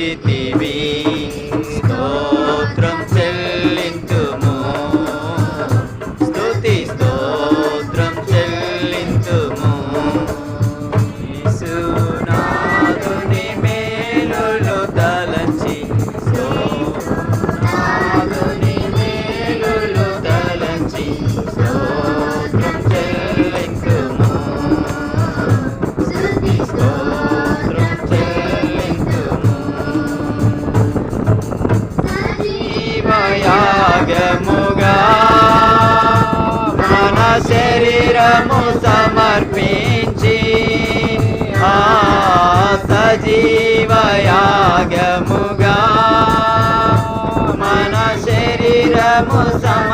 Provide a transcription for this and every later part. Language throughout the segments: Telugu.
City. మన శరీరము సమ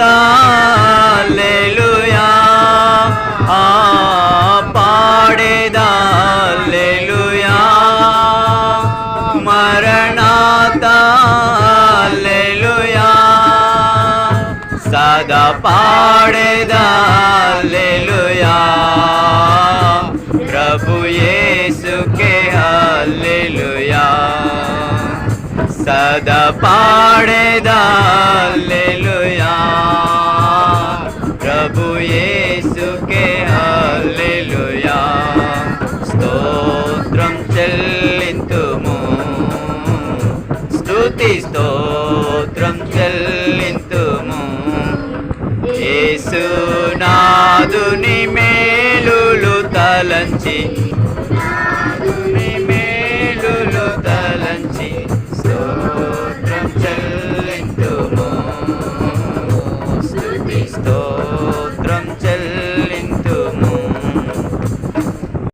మరణాత హల్లెలూయా ఆ పాడేదా హల్లెలూయా మరణాత హల్లెలూయా సదా పాడేదా హల్లెలూయా ప్రభు యేసుకే హల్లెలూయా. సదా పాడేదా స్తోత్రం చెల్లింతుము. యేసునాదుని మేలులు తలంచి. మేలులు తలంచి. స్తోత్రం చెల్లింతుము. స్తుతి స్తోత్రం